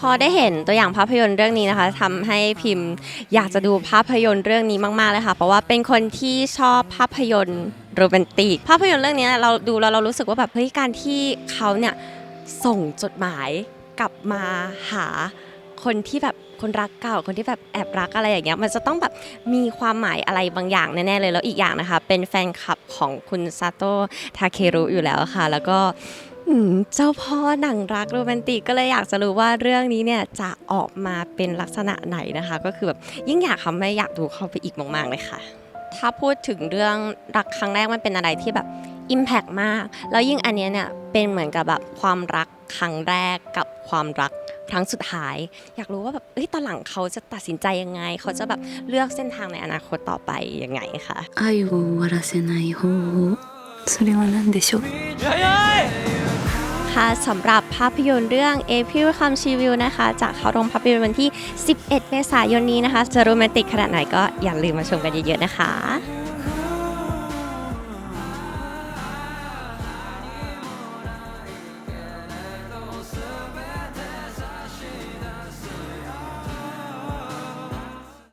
พอได้เห็นตัวอย่างภาพยนตร์เรื่องนี้นะคะทำให้พิมพ์อยากจะดูภาพยนตร์เรื่องนี้มาก ๆ เลยค่ะ เพราะว่าเป็นคนที่ชอบภาพยนตร์โรแมนติก ภาพยนตร์เรื่องนี้เราดูแล้วเรารู้สึกว่าแบบเฮ้ยการที่เขาเนี่ยส่งจดหมายกลับมาหาคนที่แบบคนรักเก่าคนที่แบบแอบรักอะไรอย่างเงี้ยมันจะต้องแบบมีความหมายอะไรบางอย่างแน่ๆเลยแล้วอีกอย่างนะคะ เป็นแฟนคลับของคุณซาโตะทาเครุอยู่แล้วค่ะ แล้วก็ อืมเจ้าพ่อหนังรักโรแมนติกก็เลยอยากจะรู้ว่าเรื่องนี้เนี่ยจะออกมาเป็นลักษณะไหนนะคะ ก็คือแบบยิ่งอยากทำให้อยากดูเข้าไปอีกมากๆเลยค่ะ ถ้าพูดถึงเรื่องรักครั้งแรกมันเป็นอะไรที่แบบอิมแพกมาก แล้วยิ่งอันเนี้ยเนี่ยเป็นเหมือนกับแบบความรักครั้งแรกกับความรักครั้งสุดท้าย อยากรู้ว่าแบบเอ้ยตอนหลังเขาจะตัดสินใจยังไง เขาจะแบบเลือกเส้นทางในอนาคตต่อไปยังไงคะ 愛を終わらせない方法それは何でしょう คะสำหรับภาพยนตร์เรื่อง April Come She Will นะคะจะเข้าโรงภาพยนตร์วันที่ 11 เมษายนนี้นะคะ จะโรแมนติกขนาดไหนก็อย่าลืมมาชมกันเยอะๆนะคะ